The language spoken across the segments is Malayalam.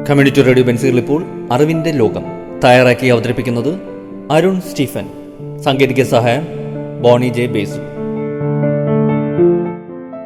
കമ്മ്യൂണിറ്റി റേഡിയോ ബെൻസിൽ ഇപ്പോൾ അറിവിന്റെ ലോകം തയ്യാറാക്കി അവതരിപ്പിക്കുന്നത് അരുൺ സ്റ്റീഫൻ. സാങ്കേതിക സഹായം ബോണി ജെ ബേസു.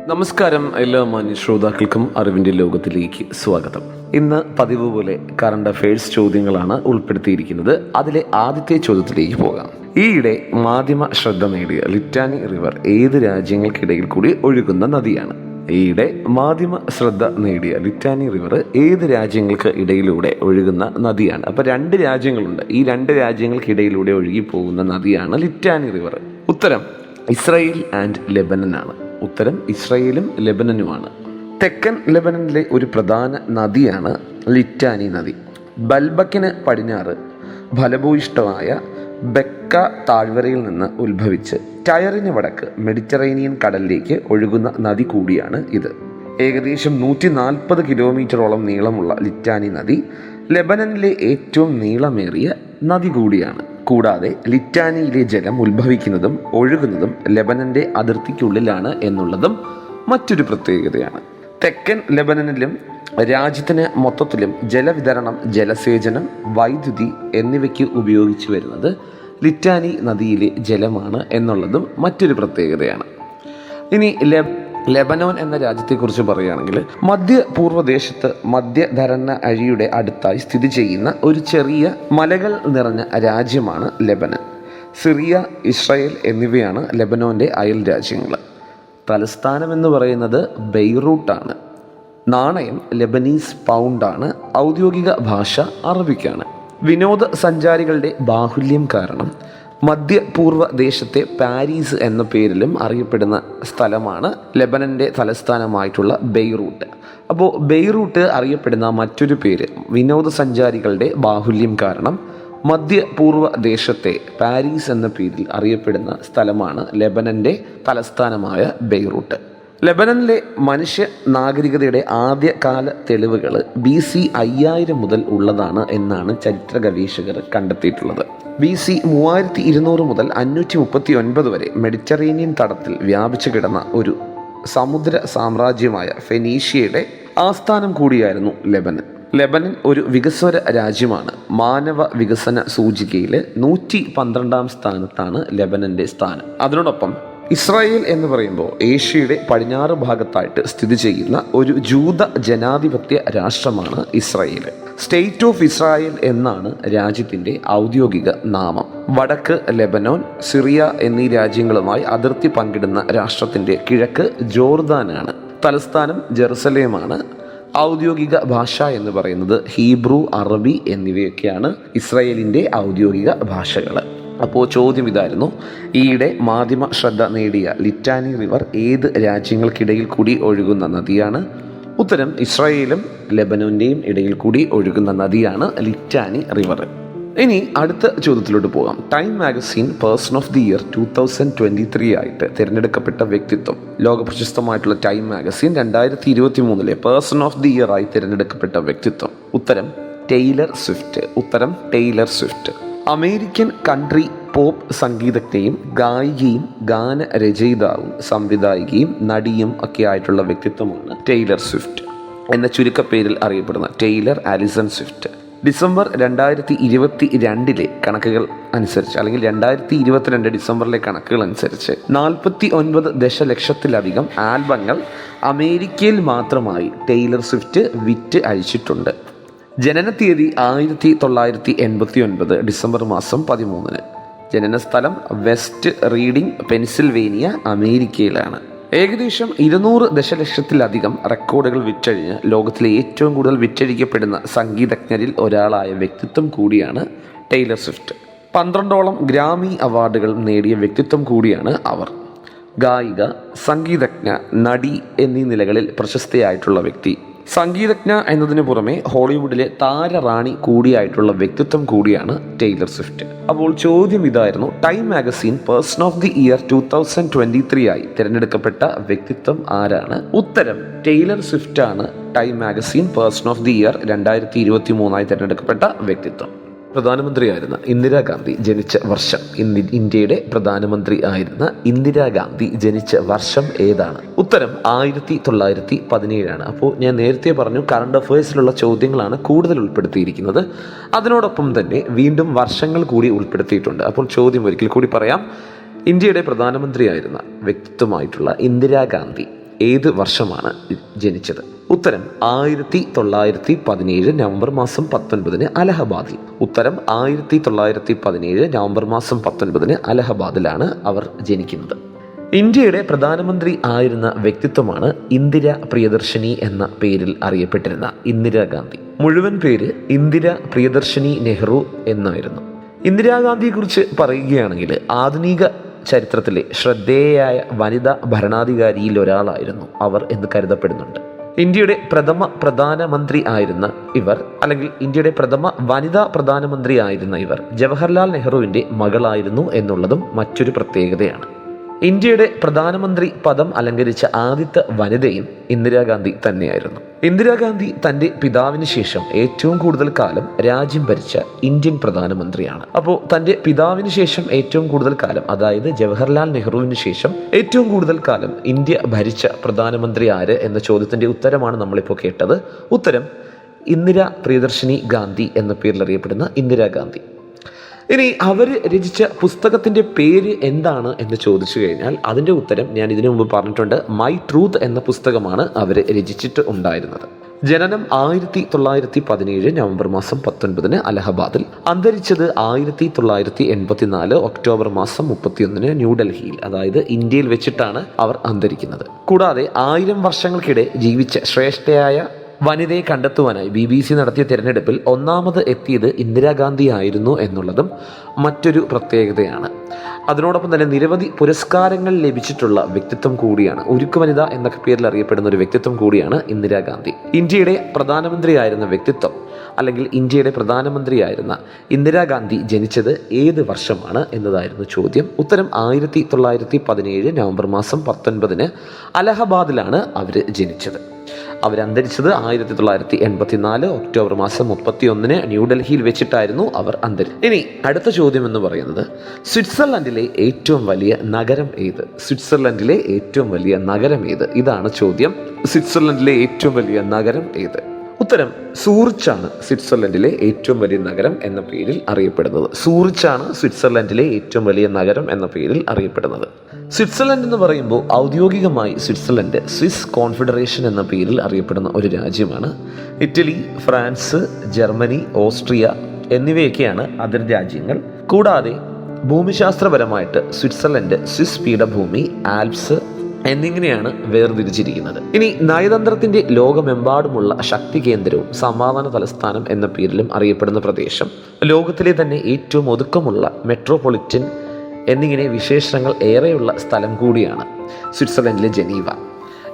നമസ്കാരം എല്ലാ മാന്യ ശ്രോതാക്കൾക്കും അറിവിന്റെ ലോകത്തിലേക്ക് സ്വാഗതം. ഇന്ന് പതിവ് പോലെ കറണ്ട് അഫയേഴ്സ് ചോദ്യങ്ങളാണ് ഉൾപ്പെടുത്തിയിരിക്കുന്നത്. അതിലെ ആദ്യത്തെ ചോദ്യത്തിലേക്ക് പോകാം. ഈയിടെ മാധ്യമ ശ്രദ്ധ നേടിയ ലിറ്റാനി റിവർ ഏത് രാജ്യങ്ങൾക്കിടയിൽ കൂടി ഒഴുകുന്ന നദിയാണ്? ഈയിടെ മാധ്യമ ശ്രദ്ധ നേടിയ ലിറ്റാനി റിവർ ഏത് രാജ്യങ്ങൾക്ക് ഇടയിലൂടെ ഒഴുകുന്ന നദിയാണ്? അപ്പോൾ രണ്ട് രാജ്യങ്ങളുണ്ട്. ഈ രണ്ട് രാജ്യങ്ങൾക്കിടയിലൂടെ ഒഴുകി പോകുന്ന നദിയാണ് ലിറ്റാനി റിവർ. ഉത്തരം. ഇസ്രയേൽ ആൻഡ് ലെബനൻ ആണ് ഉത്തരം ഇസ്രയേലും ലെബനനുമാണ്. തെക്കൻ ലെബനനിലെ ഒരു പ്രധാന നദിയാണ് ലിറ്റാനി നദി. ബൽബക്കിന് പടിഞ്ഞാറ് ഫലഭൂയിഷ്ടമായ ബെക്ക താഴ്വരയിൽ നിന്ന് ഉത്ഭവിച്ച് ടയറിന് വടക്ക് മെഡിറ്ററേനിയൻ കടലിലേക്ക് ഒഴുകുന്ന നദി കൂടിയാണ് ഇത്. ഏകദേശം നൂറ്റി നാൽപ്പത് കിലോമീറ്ററോളം നീളമുള്ള ലിറ്റാനി നദി ലെബനനിലെ ഏറ്റവും നീളമേറിയ നദി കൂടിയാണ്. കൂടാതെ ലിറ്റാനിയിലെ ജലം ഉത്ഭവിക്കുന്നതും ഒഴുകുന്നതും ലെബനന്റെ അതിർത്തിക്കുള്ളിലാണ് എന്നുള്ളതും മറ്റൊരു പ്രത്യേകതയാണ്. തെക്കൻ ലെബനനിലും രാജ്യത്തിന് മൊത്തത്തിലും ജലവിതരണം ജലസേചനം വൈദ്യുതി എന്നിവയ്ക്ക് ഉപയോഗിച്ചു വരുന്നത് ലിറ്റാനി നദിയിലെ ജലമാണ് എന്നുള്ളതും മറ്റൊരു പ്രത്യേകതയാണ്. ഇനി ലെബ് ലെബനോൻ എന്ന രാജ്യത്തെക്കുറിച്ച് പറയുകയാണെങ്കിൽ മധ്യപൂർവദേശത്ത് മധ്യധരണ അഴിയുടെ അടുത്തായി സ്ഥിതി ചെയ്യുന്ന ഒരു ചെറിയ മലകൾ നിറഞ്ഞ രാജ്യമാണ് ലെബനൻ. സിറിയ ഇസ്രായേൽ എന്നിവയാണ് ലെബനോന്റെ അയൽ രാജ്യങ്ങൾ. തലസ്ഥാനം എന്ന് പറയുന്നത് ബെയ്റൂട്ടാണ്. നാണയം ലെബനീസ് പൗണ്ടാണ് ഔദ്യോഗിക ഭാഷ അറബിക്കാണ്. വിനോദസഞ്ചാരികളുടെ ബാഹുല്യം കാരണം മധ്യപൂർവ ദേശത്തെ പാരീസ് എന്ന പേരിലും അറിയപ്പെടുന്ന സ്ഥലമാണ് ലെബനന്റെ തലസ്ഥാനമായിട്ടുള്ള ബെയ്റൂട്ട്. അപ്പോൾ ബെയ്റൂട്ട് അറിയപ്പെടുന്ന മറ്റൊരു പേര് വിനോദസഞ്ചാരികളുടെ ബാഹുല്യം കാരണം മധ്യപൂർവ ദേശത്തെ പാരീസ് എന്ന പേരിൽ അറിയപ്പെടുന്ന സ്ഥലമാണ് ലെബനന്റെ തലസ്ഥാനമായ ബെയ്റൂട്ട്. ലെബനനിലെ മനുഷ്യ നാഗരികതയുടെ ആദ്യകാല തെളിവുകൾ ബി സി അയ്യായിരം മുതൽ ഉള്ളതാണ് എന്നാണ് ചരിത്ര ഗവേഷകർ കണ്ടെത്തിയിട്ടുള്ളത്. ബി സി മൂവായിരത്തി ഇരുന്നൂറ് മുതൽ അഞ്ഞൂറ്റി മുപ്പത്തി ഒൻപത് വരെ മെഡിറ്ററേനിയൻ തടത്തിൽ വ്യാപിച്ചു കിടന്ന ഒരു സമുദ്ര സാമ്രാജ്യമായ ഫെനീഷ്യയുടെ ആസ്ഥാനം കൂടിയായിരുന്നു ലെബനൻ. ലെബനൻ ഒരു വികസ്വര രാജ്യമാണ്. മാനവ വികസന സൂചികയിൽ നൂറ്റി പന്ത്രണ്ടാം സ്ഥാനത്താണ് ലെബനന്റെ സ്ഥാനം. അതിനോടൊപ്പം ഇസ്രായേൽ എന്ന് പറയുമ്പോൾ ഏഷ്യയുടെ പടിഞ്ഞാറ് ഭാഗത്തായിട്ട് സ്ഥിതി ചെയ്യുന്ന ഒരു ജൂത ജനാധിപത്യ രാഷ്ട്രമാണ് ഇസ്രായേൽ. സ്റ്റേറ്റ് ഓഫ് ഇസ്രായേൽ എന്നാണ് രാജ്യത്തിന്റെ ഔദ്യോഗിക നാമം. വടക്ക് ലെബനോൻ സിറിയ എന്നീ രാജ്യങ്ങളുമായി അതിർത്തി പങ്കിടുന്ന രാഷ്ട്രത്തിന്റെ കിഴക്ക് ജോർദാനാണ്. തലസ്ഥാനം ജെറുസലേമാണ്. ഔദ്യോഗിക ഭാഷ എന്ന് പറയുന്നത് ഹീബ്രു അറബി എന്നിവയൊക്കെയാണ് ഇസ്രായേലിന്റെ ഔദ്യോഗിക ഭാഷകൾ അപ്പോൾ ചോദ്യം ഇതായിരുന്നു. ഈയിടെ മാധ്യമ ശ്രദ്ധ നേടിയ ലിറ്റാനി റിവർ ഏത് രാജ്യങ്ങൾക്കിടയിൽ കൂടി ഒഴുകുന്ന നദിയാണ്? ഉത്തരം ഇസ്രായേലും ലെബനോന്റെയും ഇടയിൽ കൂടി ഒഴുകുന്ന നദിയാണ് ലിറ്റാനി റിവർ. ഇനി അടുത്ത ചോദ്യത്തിലോട്ട് പോകാം. Time magazine person of the year two thousand twenty three ആയിട്ട് തിരഞ്ഞെടുക്കപ്പെട്ട വ്യക്തിത്വം. ലോക പ്രശസ്തമായിട്ടുള്ള ടൈം മാഗസിൻ രണ്ടായിരത്തി ഇരുപത്തി മൂന്നിലെ പേഴ്സൺ ഓഫ് ദി ഇയർ ആയി തിരഞ്ഞെടുക്കപ്പെട്ട വ്യക്തിത്വം. ഉത്തരം ടെയ്ലർ സ്വിഫ്റ്റ്. ഉത്തരം Taylor Swift. American country pop സംഗീതജ്ഞയും ഗായികയും ഗാനരചയിതാവും സംവിധായികയും നടിയും ഒക്കെ ആയിട്ടുള്ള വ്യക്തിത്വമാണ് ടെയ്ലർ സ്വിഫ്റ്റ് എന്ന ചുരുക്കപ്പേരിൽ അറിയപ്പെടുന്ന ടെയ്ലർ ആലിസൺ സ്വിഫ്റ്റ്. ഡിസംബർ രണ്ടായിരത്തി ഇരുപത്തി രണ്ടിലെ കണക്കുകൾ അനുസരിച്ച് അല്ലെങ്കിൽ രണ്ടായിരത്തി ഇരുപത്തിരണ്ട് ഡിസംബറിലെ കണക്കുകൾ അനുസരിച്ച് നാൽപ്പത്തി ഒൻപത് ദശലക്ഷത്തിലധികം ആൽബങ്ങൾ അമേരിക്കയിൽ മാത്രമായി ടെയ്ലർ സ്വിഫ്റ്റ് വിറ്റ് അഴിച്ചിട്ടുണ്ട് ജനന തീയതി ആയിരത്തി തൊള്ളായിരത്തി എൺപത്തി ഒൻപത് ഡിസംബർ മാസം പതിമൂന്നിന്. ജനനസ്ഥലം വെസ്റ്റ് റീഡിംഗ് പെൻസിൽവേനിയ അമേരിക്കയിലാണ്. ഏകദേശം ഇരുന്നൂറ് ദശലക്ഷത്തിലധികം റെക്കോർഡുകൾ വിറ്റഴിഞ്ഞ് ലോകത്തിലെ ഏറ്റവും കൂടുതൽ വിറ്റഴിക്കപ്പെടുന്ന സംഗീതജ്ഞരിൽ ഒരാളായ വ്യക്തിത്വം കൂടിയാണ് ടൈലർ സ്വിഫ്റ്റ്. പന്ത്രണ്ടോളം ഗ്രാമി അവാർഡുകൾ നേടിയ വ്യക്തിത്വം കൂടിയാണ് അവർ. ഗായിക സംഗീതജ്ഞ നടി എന്നീ നിലകളിൽ പ്രശസ്തയായിട്ടുള്ള വ്യക്തി. സംഗീതജ്ഞ എന്നതിന് പുറമെ ഹോളിവുഡിലെ താരറാണി കൂടിയായിട്ടുള്ള വ്യക്തിത്വം കൂടിയാണ് ടൈലർ സ്വിഫ്റ്റ്. അപ്പോൾ ചോദ്യം ഇതായിരുന്നു Time magazine person of the year two thousand twenty three ആയി തിരഞ്ഞെടുക്കപ്പെട്ട വ്യക്തിത്വം ആരാണ്? ഉത്തരം ടൈലർ സ്വിഫ്റ്റ് ആണ് Time magazine person of the year രണ്ടായിരത്തി ഇരുപത്തി മൂന്നായി തിരഞ്ഞെടുക്കപ്പെട്ട വ്യക്തിത്വം. പ്രധാനമന്ത്രിയായിരുന്ന ഇന്ദിരാഗാന്ധി ജനിച്ച വർഷം. ഇന്ത്യ ഇന്ത്യയുടെ പ്രധാനമന്ത്രി ആയിരുന്ന ഇന്ദിരാഗാന്ധി ജനിച്ച വർഷം ഏതാണ്? ഉത്തരം ആയിരത്തി തൊള്ളായിരത്തി പതിനേഴാണ്. അപ്പോൾ ഞാൻ നേരത്തെ പറഞ്ഞു കറണ്ട് അഫയേഴ്സിലുള്ള ചോദ്യങ്ങളാണ് കൂടുതൽ ഉൾപ്പെടുത്തിയിരിക്കുന്നത്. അതിനോടൊപ്പം തന്നെ വീണ്ടും വർഷങ്ങൾ കൂടി ഉൾപ്പെടുത്തിയിട്ടുണ്ട്. അപ്പോൾ ചോദ്യം ഒരിക്കൽ കൂടി പറയാം. ഇന്ത്യയുടെ പ്രധാനമന്ത്രിയായിരുന്ന വ്യക്തിത്വമായിട്ടുള്ള ഇന്ദിരാഗാന്ധി ഏത് വർഷമാണ് ജനിച്ചത്? ഉത്തരം ആയിരത്തി തൊള്ളായിരത്തി പതിനേഴ് നവംബർ മാസം പത്തൊൻപതിന് അലഹബാദിൽ. ഉത്തരം ആയിരത്തി തൊള്ളായിരത്തി പതിനേഴ് നവംബർ മാസം പത്തൊൻപതിന് അലഹബാദിലാണ് അവർ ജനിക്കുന്നത്. ഇന്ത്യയുടെ പ്രധാനമന്ത്രി ആയിരുന്ന വ്യക്തിത്വമാണ് ഇന്ദിര പ്രിയദർശിനി എന്ന പേരിൽ അറിയപ്പെട്ടിരുന്ന ഇന്ദിരാഗാന്ധി മുഴുവൻ പേര് ഇന്ദിര പ്രിയദർശിനി നെഹ്റു എന്നായിരുന്നു. ഇന്ദിരാഗാന്ധിയെക്കുറിച്ച് പറയുകയാണെങ്കിൽ ആധുനിക ചരിത്രത്തിലെ ശ്രദ്ധേയയായ വനിതാ ഭരണാധികാരിയിൽ ഒരാളായിരുന്നു അവർ എന്ന് കരുതപ്പെടുന്നുണ്ട്. ഇന്ത്യയുടെ പ്രഥമ പ്രധാനമന്ത്രി ആയിരുന്ന ഇവർ അല്ലെങ്കിൽ ഇന്ത്യയുടെ പ്രഥമ വനിതാ പ്രധാനമന്ത്രി ആയിരുന്ന ഇവർ ജവഹർലാൽ നെഹ്റുവിന്റെ മകളായിരുന്നു എന്നുള്ളതും മറ്റൊരു പ്രത്യേകതയാണ്. ഇന്ത്യയുടെ പ്രധാനമന്ത്രി പദം അലങ്കരിച്ച ആദ്യത്തെ വനിതയും ഇന്ദിരാഗാന്ധി തന്നെയായിരുന്നു. ഇന്ദിരാഗാന്ധി തന്റെ പിതാവിന് ശേഷം ഏറ്റവും കൂടുതൽ കാലം രാജ്യം ഭരിച്ച ഇന്ത്യൻ പ്രധാനമന്ത്രിയാണ്. അപ്പോൾ തന്റെ പിതാവിന് ശേഷം ഏറ്റവും കൂടുതൽ കാലം അതായത് ജവഹർലാൽ നെഹ്റുവിന് ശേഷം ഏറ്റവും കൂടുതൽ കാലം ഇന്ത്യ ഭരിച്ച പ്രധാനമന്ത്രി ആര് എന്ന ചോദ്യത്തിന്റെ ഉത്തരമാണ് നമ്മളിപ്പോൾ കേട്ടത്. ഉത്തരം ഇന്ദിര പ്രിയദർശിനി ഗാന്ധി എന്ന പേരിൽ അറിയപ്പെടുന്ന ഇന്ദിരാഗാന്ധി. ഇനി അവർ രചിച്ച പുസ്തകത്തിന്റെ പേര് എന്താണ് എന്ന് ചോദിച്ചു കഴിഞ്ഞാൽ അതിന്റെ ഉത്തരം ഞാൻ ഇതിനു മുമ്പ് പറഞ്ഞിട്ടുണ്ട്. മൈ ട്രൂത്ത് എന്ന പുസ്തകമാണ് അവർ രചിച്ചിട്ട് ഉണ്ടായിരുന്നത്. ജനനം ആയിരത്തി തൊള്ളായിരത്തി പതിനേഴ് നവംബർ മാസം പത്തൊൻപതിന് അലഹബാദിൽ. അന്തരിച്ചത് ആയിരത്തി തൊള്ളായിരത്തി എൺപത്തിനാല് ഒക്ടോബർ മാസം മുപ്പത്തിയൊന്നിന് ന്യൂഡൽഹിയിൽ അതായത് ഇന്ത്യയിൽ വെച്ചിട്ടാണ് അവർ അന്തരിക്കുന്നത്. കൂടാതെ ആയിരം വർഷങ്ങൾക്കിടെ ജീവിച്ച ശ്രേഷ്ഠയായ വനിതയെ കണ്ടെത്തുവാനായി ബി ബി സി നടത്തിയ തിരഞ്ഞെടുപ്പിൽ ഒന്നാമത് എത്തിയത് ഇന്ദിരാഗാന്ധി ആയിരുന്നു എന്നുള്ളതും മറ്റൊരു പ്രത്യേകതയാണ്. അതിനോടൊപ്പം തന്നെ നിരവധി പുരസ്കാരങ്ങൾ ലഭിച്ചിട്ടുള്ള വ്യക്തിത്വം കൂടിയാണ്. ഉരുക്കു വനിത എന്നൊക്കെ പേരിൽ അറിയപ്പെടുന്ന ഒരു വ്യക്തിത്വം കൂടിയാണ് ഇന്ദിരാഗാന്ധി. ഇന്ത്യയുടെ പ്രധാനമന്ത്രിയായിരുന്ന വ്യക്തിത്വം അല്ലെങ്കിൽ ഇന്ത്യയുടെ പ്രധാനമന്ത്രിയായിരുന്ന ഇന്ദിരാഗാന്ധി ജനിച്ചത് ഏത് വർഷമാണ് എന്നതായിരുന്നു ചോദ്യം. ഉത്തരം ആയിരത്തി തൊള്ളായിരത്തി പതിനേഴ് നവംബർ മാസം പത്തൊൻപതിന് അലഹബാദിലാണ് അവർ ജനിച്ചത്. അവരന്തരിച്ചത് ആയിരത്തി തൊള്ളായിരത്തി എൺപത്തി നാല് ഒക്ടോബർ മാസം മുപ്പത്തി ഒന്നിന് ന്യൂഡൽഹിയിൽ വെച്ചിട്ടായിരുന്നു അവർ അന്തരിച്ചത്. ഇനി അടുത്ത ചോദ്യം എന്ന് പറയുന്നത് സ്വിറ്റ്സർലൻഡിലെ ഏറ്റവും വലിയ നഗരം ഏത്? സ്വിറ്റ്സർലൻഡിലെ ഏറ്റവും വലിയ നഗരം ഏത്? ഇതാണ് ചോദ്യം. സ്വിറ്റ്സർലൻഡിലെ ഏറ്റവും വലിയ നഗരം ഏത്? ഉത്തരം സൂറിച്ചാണ് സ്വിറ്റ്സർലൻഡിലെ ഏറ്റവും വലിയ നഗരം എന്ന പേരിൽ അറിയപ്പെടുന്നത്. സൂറിച്ചാണ് സ്വിറ്റ്സർലൻഡിലെ ഏറ്റവും വലിയ നഗരം എന്ന പേരിൽ അറിയപ്പെടുന്നത്. സ്വിറ്റ്സർലൻഡ് എന്ന് പറയുമ്പോൾ ഔദ്യോഗികമായി സ്വിറ്റ്സർലൻഡ് സ്വിസ് കോൺഫെഡറേഷൻ എന്ന പേരിൽ അറിയപ്പെടുന്ന ഒരു രാജ്യമാണ്. ഇറ്റലി ഫ്രാൻസ് ജർമ്മനി ഓസ്ട്രിയ എന്നിവയൊക്കെയാണ് അതിർ രാജ്യങ്ങൾ. കൂടാതെ ഭൂമിശാസ്ത്രപരമായിട്ട് സ്വിറ്റ്സർലൻഡ് സ്വിസ് പീഠഭൂമി ആൽപ്സ് എന്നിങ്ങനെയാണ് വേർതിരിച്ചിരിക്കുന്നത്. ഇനി നയതന്ത്രത്തിന്റെ ലോകമെമ്പാടുമുള്ള ശക്തി കേന്ദ്രവും സമാധാന തലസ്ഥാനം എന്ന പേരിലും അറിയപ്പെടുന്ന പ്രദേശം. ലോകത്തിലെ തന്നെ ഏറ്റവും ഒതുക്കമുള്ള മെട്രോപൊളിറ്റൻ എന്നിങ്ങനെ വിശേഷണങ്ങൾ ഏറെയുള്ള സ്ഥലം കൂടിയാണ് സ്വിറ്റ്സർലൻഡിലെ ജനീവ.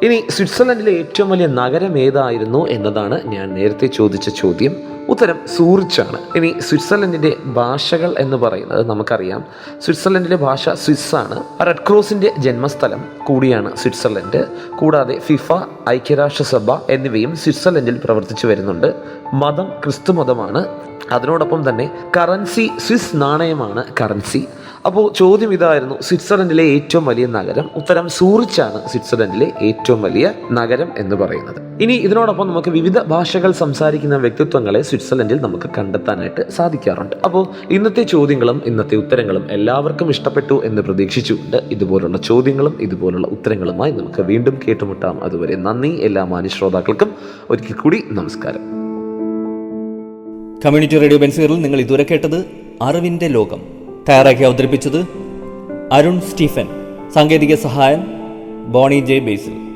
ഇനി സ്വിറ്റ്സർലൻഡിലെ ഏറ്റവും വലിയ നഗരം ഏതായിരുന്നു എന്നതാണ് ഞാൻ നേരത്തെ ചോദിച്ച ചോദ്യം. ഉത്തരം സൂറിച്ചാണ്. ഇനി സ്വിറ്റ്സർലൻഡിന്റെ ഭാഷകൾ എന്ന് പറയുന്നത് നമുക്കറിയാം. സ്വിറ്റ്സർലൻഡിലെ ഭാഷ സ്വിസ് ആണ് റെഡ് ക്രോസിന്റെ ജന്മസ്ഥലം കൂടിയാണ് സ്വിറ്റ്സർലൻഡ്. കൂടാതെ ഫിഫ ഐക്യരാഷ്ട്രസഭ എന്നിവയും സ്വിറ്റ്സർലൻഡിൽ പ്രവർത്തിച്ചു വരുന്നുണ്ട്. മതം ക്രിസ്തു മതമാണ് അതിനോടൊപ്പം തന്നെ കറൻസി സ്വിസ് നാണയമാണ് കറൻസി. അപ്പോൾ ചോദ്യം ഇതായിരുന്നു സ്വിറ്റ്സർലൻഡിലെ ഏറ്റവും വലിയ നഗരം. ഉത്തരം സൂറിച്ചാണ് സ്വിറ്റ്സർലൻഡിലെ ഏറ്റവും വലിയ നഗരം എന്ന് പറയുന്നത്. ഇനി ഇതിനോടൊപ്പം നമുക്ക് വിവിധ ഭാഷകൾ സംസാരിക്കുന്ന വ്യക്തിത്വങ്ങളെ സ്വിറ്റ്സർലൻഡിൽ നമുക്ക് കണ്ടെത്താനായിട്ട് സാധിക്കാറുണ്ട്. അപ്പോൾ ഇന്നത്തെ ചോദ്യങ്ങളും ഇന്നത്തെ ഉത്തരങ്ങളും എല്ലാവർക്കും ഇഷ്ടപ്പെട്ടു എന്ന് പ്രതീക്ഷിച്ചുകൊണ്ട് ഇതുപോലുള്ള ചോദ്യങ്ങളും ഇതുപോലുള്ള ഉത്തരങ്ങളുമായി നമുക്ക് വീണ്ടും കേട്ടുമുട്ടാം. അതുവരെ നന്ദി എല്ലാ മാന്യ ശ്രോതാക്കൾക്കും ഒരിക്കൽ കൂടി നമസ്കാരം. കമ്മ്യൂണിറ്റി റേഡിയോ ബെൻസീറിൽ നിങ്ങൾ ഇതുവരെ കേട്ടത് അറിവിന്റെ ലോകം. തയ്യാറാക്കി അവതരിപ്പിച്ചത് അരുൺ സ്റ്റീഫൻ. സാങ്കേതിക സഹായം ബോണി ജെ ബേസിൽ.